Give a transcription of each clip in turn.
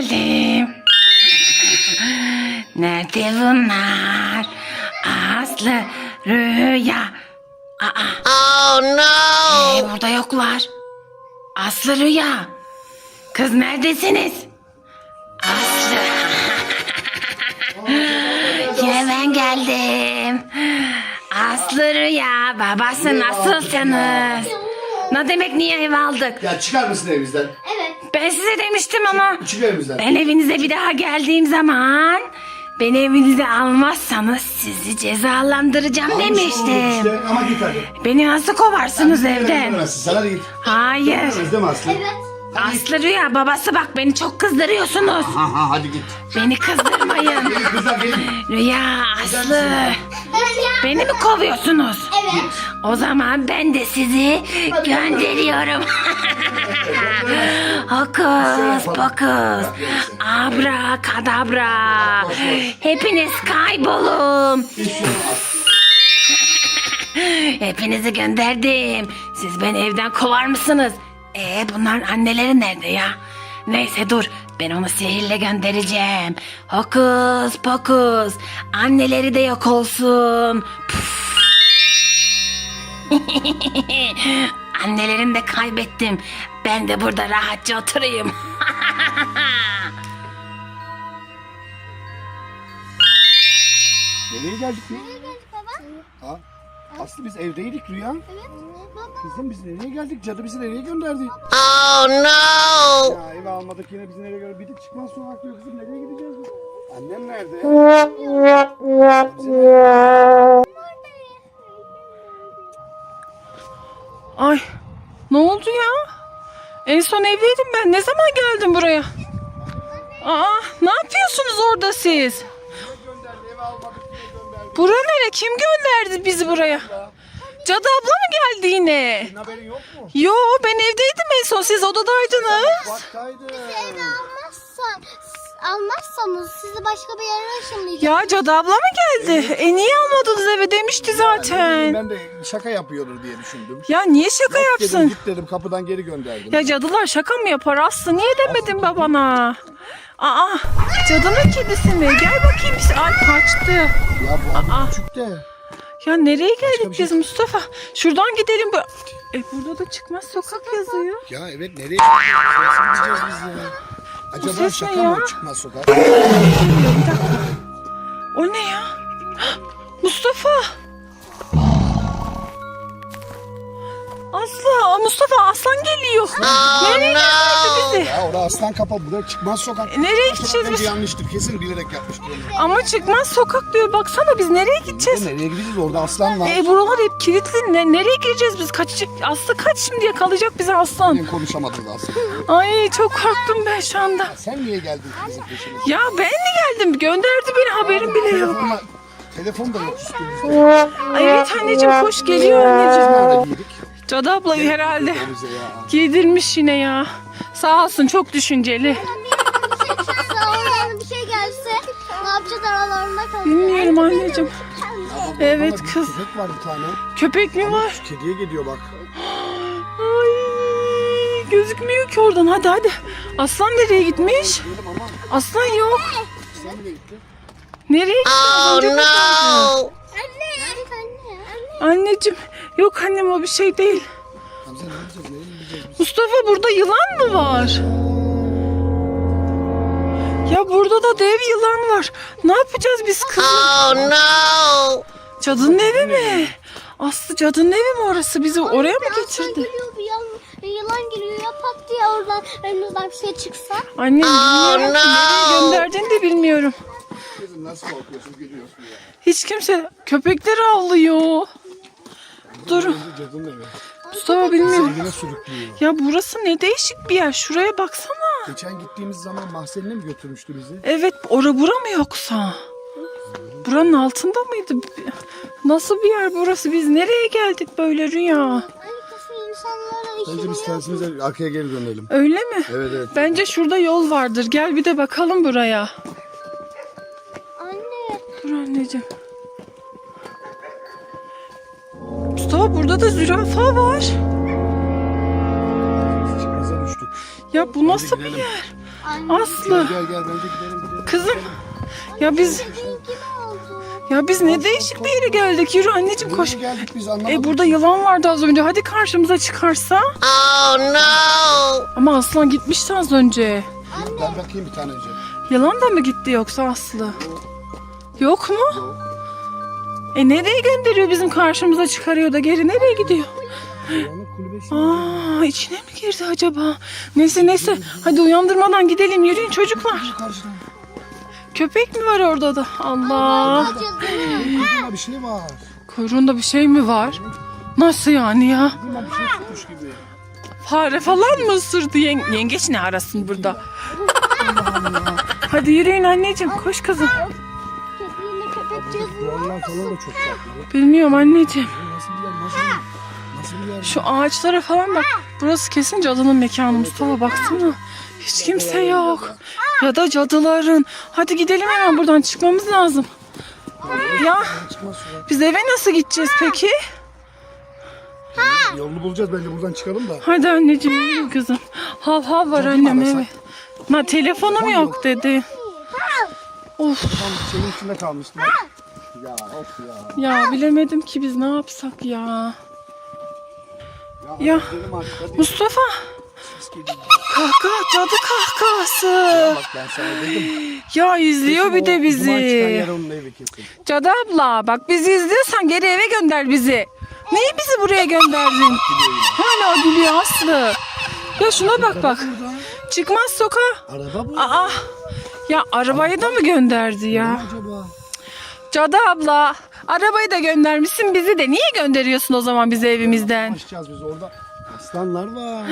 geldim. Nerede bunlar? Aslı, Rüya. Aa, Oh no! ee, burada yoklar. Aslı, Rüya. Kız neredesiniz? Aslı. Yine ben geldim. Aslı, Rüya. Babası nasılsınız? Ne demek niye ev aldık? Ya çıkar mısın evimizden? Ben size demiştim ama evimizden. ben evinize bir daha geldiğim zaman beni evinize almazsanız sizi cezalandıracağım Almış olduk demiştim. işte. Ama git hadi. Beni nasıl kovarsınız Sen evden? gidemezsin. Sen hadi git. Hayır. Değil mi Aslı? Aslı Rüya babası bak beni çok kızdırıyorsunuz. Ha ha hadi git. Beni kızdırmayın. Gelin kızlar gelin. Rüya Aslı. Beni mi kovuyorsunuz? Evet. O zaman ben de sizi gönderiyorum. Hokus pokus. Abra kadabra. Hepiniz kaybolun. Hepinizi gönderdim. Siz beni evden kovar mısınız? Ee bunların anneleri nerede ya? Neyse dur ben onu sihirle göndereceğim. Hokus pokus. Anneleri de yok olsun. Annelerini de kaybettim. Ben de burada rahatça oturayım. Nereye geldik ya? baba. Ha? Aslı biz evdeydik Rüya. Evet. Baba. Kızım biz nereye geldik? Cadı bizi nereye gönderdi? Oh no! Ya eve almadık yine bizi nereye gönderdi? Bir de çıkmaz sokak diyor kızım. Nereye gideceğiz biz? Annem nerede nereye- Ay ne oldu ya? En son evdeydim ben. Ne zaman geldim buraya? Aa ne yapıyorsunuz orada siz? Bura nere? Kim gönderdi bizi buraya? Cadı abla mı geldi yine? Senin haberin yok mu? Yo ben evdeydim en son. Siz odadaydınız. Baktaydı. Evi almazsan, almazsanız sizi başka bir yere ışınlayacağım. Ya cadı abla mı geldi? E niye almadınız eve demişti zaten. Ben de şaka yapıyordur diye düşündüm. Ya niye şaka Yok dedim, yapsın? git dedim kapıdan geri gönderdim. Ya cadılar şaka mı yapar Aslı? Niye demedin babana? Aa cadının kedisi mi? Gel bakayım. Ay kaçtı. Ya bu Aa. küçük de. Ya nereye geldik şey- biz Mustafa? Şuradan gidelim. Bu... E burada da çıkmaz sokak yazıyor. Ya evet nereye gideceğiz biz ya? Acaba ses ne şaka ya? mı çıkmaz dakika. O ne ya? Mustafa. Aslı, Mustafa aslan geliyor. Nereye gönderdi bizi? Ya orada aslan kapalı. Burada çıkmaz sokak. E, nereye Çıkmaz gideceğiz sokak biz? bence yanlıştır. Kesin bilerek yapmıştır. Ama çıkmaz sokak diyor. Baksana biz nereye gideceğiz? Nereye gideceğiz? Orada aslan var. E buralar hep kilitli. Ne, nereye gireceğiz biz? Kaçacak. Aslı kaç şimdi yakalayacak bizi aslan. Ben konuşamadım da aslan. Ay çok korktum ben şu anda. Sen niye geldin kızın peşine? Ya ben de geldim. Gönderdi beni haberim bile yok. Telefonla, telefon da yok üstümüzde. Ay, evet anneciğim koş geliyor anneciğim. Nerede? Cadı abla herhalde. Bize ya. Giydirmiş yine ya. Sağ olsun çok düşünceli. Sağ bir şey gelse ne yapacağız aralarında kalacağız. Bilmiyorum anneciğim. Evet bir kız. Köpek var bir tane. Köpek mi var? Şu kediye gidiyor bak. Ay gözükmüyor ki oradan. Hadi hadi. Aslan nereye gitmiş? Diyelim ama Aslan yok. sen nereye gitti? Az Oh önce buradaydı. Anneciğim yok annem o bir şey değil. Hamza ne yapacağız? Nereye gideceğiz biz? Mustafa burada yılan mı var? Ya burada da dev yılan var. Ne yapacağız biz kızım? Oh no! Cadının evi mi? Aslı cadının evi mi orası? Bizi oraya mı Aslan getirdi? geliyor bir bir yılan geliyor ya pat diye oradan önümüzden bir şey çıksa. Annem bilmiyorum ki no. nereye gönderdiğini de bilmiyorum. Kızım nasıl korkuyorsun gülüyorsun ya. Hiç kimse köpekler avlıyor. Dur Cadının evi. Mustafa bilmiyorum. Sürüklüyor. Ya burası ne değişik bir yer. Şuraya baksana. Geçen gittiğimiz zaman mahzenine mi götürmüştü bizi? Evet ora bura mı yoksa? Buranın altında mıydı? Nasıl bir yer burası? Biz nereye geldik böyle rüya? Bence biz tersimize arkaya geri dönelim. Öyle mi? Evet evet. Bence şurada yol vardır. Gel bir de bakalım buraya. Burada da zürafa var. Ya bu nasıl bir yer? Anne. Aslı. Gel gel bence gidelim gidelim. Kızım. Ya biz ya biz ne değişik bir yere geldik. Yürü anneciğim koş. Geldik biz anlamadık. E burada yılan vardı az önce. Hadi karşımıza çıkarsa. Oh no. Ama aslan gitmişti az önce. Ben bakayım bir tane önce. Yılan da mı gitti yoksa Aslı? Yok mu? Yok. E nereye gönderiyor bizim karşımıza çıkarıyor da geri nereye gidiyor? Aa içine mi girdi acaba? Neyse neyse hadi uyandırmadan gidelim yürüyün çocuklar. Köpek mi var orada da? Allah. Burada bir şey var. Kuyruğunda bir şey mi var? Nasıl yani ya? Fare falan mı ısırdı? Yen- yengeç ne arasın burada? Hadi yürüyün anneciğim koş kızım. Kediyle köpek cızmaz Duvarlar falan da çok farklı. Bilmiyorum anneciğim. Bu Nasıl bir yer? Nasıl bir, nasıl bir yer? Şu ağaçlara falan bak. Burası kesin cadının mekanı Mustafa baksana. Hiç kimse yok. Ya da cadıların. Hadi gidelim hemen buradan çıkmamız lazım. Ya Çıkmaz biz eve nasıl gideceğiz peki? Yolunu bulacağız bence buradan çıkalım da. Hadi anneciğim yürü kızım. Hav hav var Cadıyı mı annem arasak? evet. Ma telefonum yok dedi. Of Tam şeyin içinde kalmıştım. Ya of ya. ya bilemedim ki biz ne yapsak ya. Ya, Ya. artık. Mustafa kahkaha cadı kahkahası. Bak ben sana dedim. Ya izliyor bir de bizi. Cadı abla bak bizi izliyorsan geri eve gönder bizi. Niye bizi buraya gönderdin? Hala gülüyor Aslı. Ya şuna bak bak. Çıkmaz sokağa. Araba bu. Aa. Ya arabayı da mı gönderdi ya? Acaba? Cadı abla. Arabayı da göndermişsin bizi de. Niye gönderiyorsun o zaman bizi evimizden? Açacağız biz orada. Aslanlar var.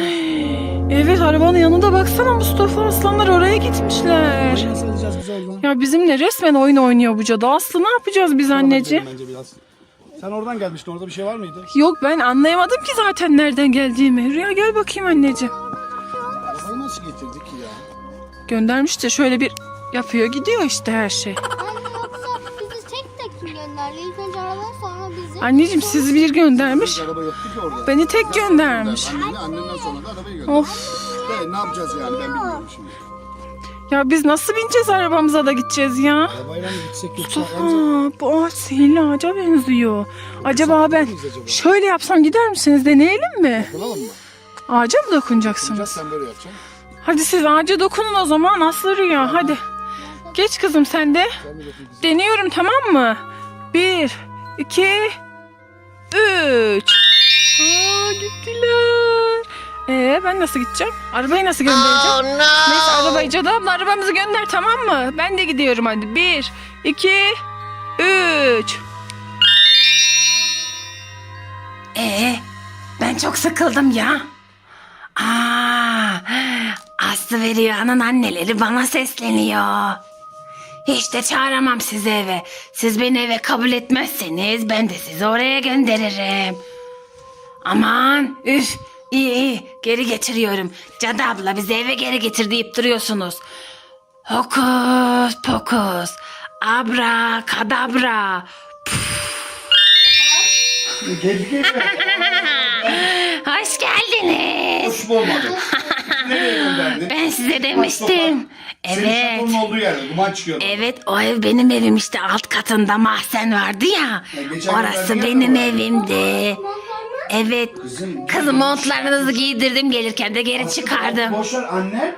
Evet arabanın yanında baksana Mustafa aslanlar oraya gitmişler. Nasıl alacağız biz oradan? Ya bizimle resmen oyun oynuyor bu cadı. Aslı ne yapacağız biz anneciğim? Bence biraz. Sen oradan gelmiştin. Orada bir şey var mıydı? Yok ben anlayamadım ki zaten nereden geldiğimi. Rüya gel bakayım anneciğim. Arabayı nasıl getirdik ki ya? Göndermiş de şöyle bir yapıyor gidiyor işte her şey. İlk önce arabayı sonra bizi. Anneciğim sizi bir göndermiş. Araba yoktu ki orada. Beni tek göndermiş. Annenle, annenden sonra da arabayı gönderdi. Of. De, ne yapacağız yani ben bilmiyorum şimdi. Ya biz nasıl bineceğiz arabamıza da gideceğiz ya? Arabayla mı gitsek yoksa Mustafa bu ağaç sihirli ağaca benziyor. Acaba ben miyiz acaba? şöyle yapsam gider misiniz deneyelim mi? Dokunalım mı? Ağaca mı Yapacağız, dokunacaksınız? sen böyle yapacaksın. Hadi siz ağaca dokunun o zaman Aslı Rüya hadi. Geç kızım sen de. Sen dokun kızım. Deniyorum tamam mı? Bir, iki, üç. Aa gittiler. Ee ben nasıl gideceğim? Arabayı nasıl göndereceğim? Neyse arabayı Cadı abla arabamızı gönder tamam mı? Ben de gidiyorum hadi. Bir, iki, üç. Ee, ben çok sıkıldım ya. Aa, Aslı ve Rüya'nın anneleri bana sesleniyor. Hiç de çağıramam sizi eve. Siz beni eve kabul etmezseniz ben de sizi oraya gönderirim. Aman üf iyi iyi geri getiriyorum. Cadı abla bizi eve geri getir deyip duruyorsunuz. Hokus pokus abra kadabra. Hoş geldiniz. Hoş olmadı. Nereye gönderdin? Ben size demiştim. Senin Evet. şatonun olduğu yerde duman çıkıyor. Evet o ev benim evim işte alt katında mahzen vardı ya. Ya geçen Orası benim evimdi. Evet. Kızım, Kızım montlarınızı giydirdim gelirken de geri çıkardım. Boş ver anne.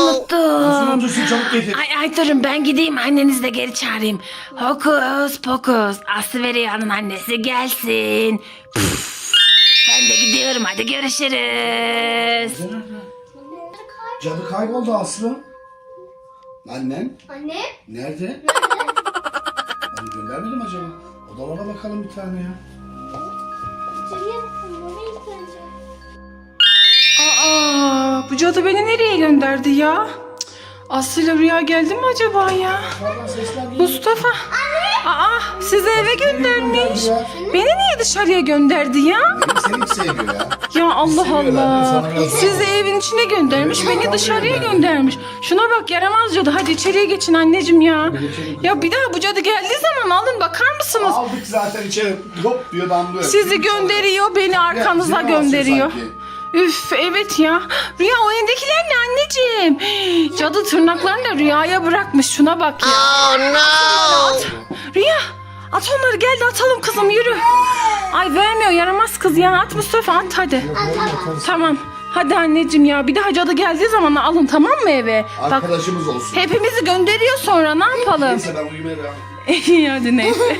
Unuttum. Unutursun çabuk getir. Ay ay durun ben gideyim annenizi de geri çağırayım. Hokus pokus Aslı ve Rüya'nın annesi gelsin. Püf. Ben de gidiyorum hadi görüşürüz. Cadı kayboldu Aslı. Annen Anne. nerede? Ben göndermedim acaba. Odalara bakalım bir tane ya. Aa bu cadı beni nereye gönderdi ya? Cık, Aslı ile Rüya geldi mi acaba ya? Yukarıdan sesler geliyor. Mustafa. Aa sizi eve göndermiş. Beni niye dışarıya gönderdi ya? Beni seni hiç sevmiyor ya. Ya Allah Allah. sana biraz- Sizi evin içine göndermiş, Evet, beni dışarıya göndermiş. Şuna bak yaramaz cadı. Hadi içeriye geçin anneciğim ya. geçelim Ya bir daha bu cadı geldiği zaman alın bakar mısınız? Aldık zaten içeri hop diyor damlıyor. Sizi gönderiyor, beni arkanıza basıyor gönderiyor. sanki. Üf evet ya. Rüya o evdekiler ne anneciğim? Cadı tırnaklarını da rüyaya bırakmış. Şuna bak ya. At. Rüya at onları gel de atalım kızım yürü. Ay vermiyor yaramaz kız ya. At Mustafa at hadi. Tamam. Hadi anneciğim ya bir daha cadı geldiği zaman alın tamam mı eve? Bak Arkadaşımız olsun. hepimizi gönderiyor sonra ne yapalım? Neyse ben uyumaya devam İyi hadi neyse. De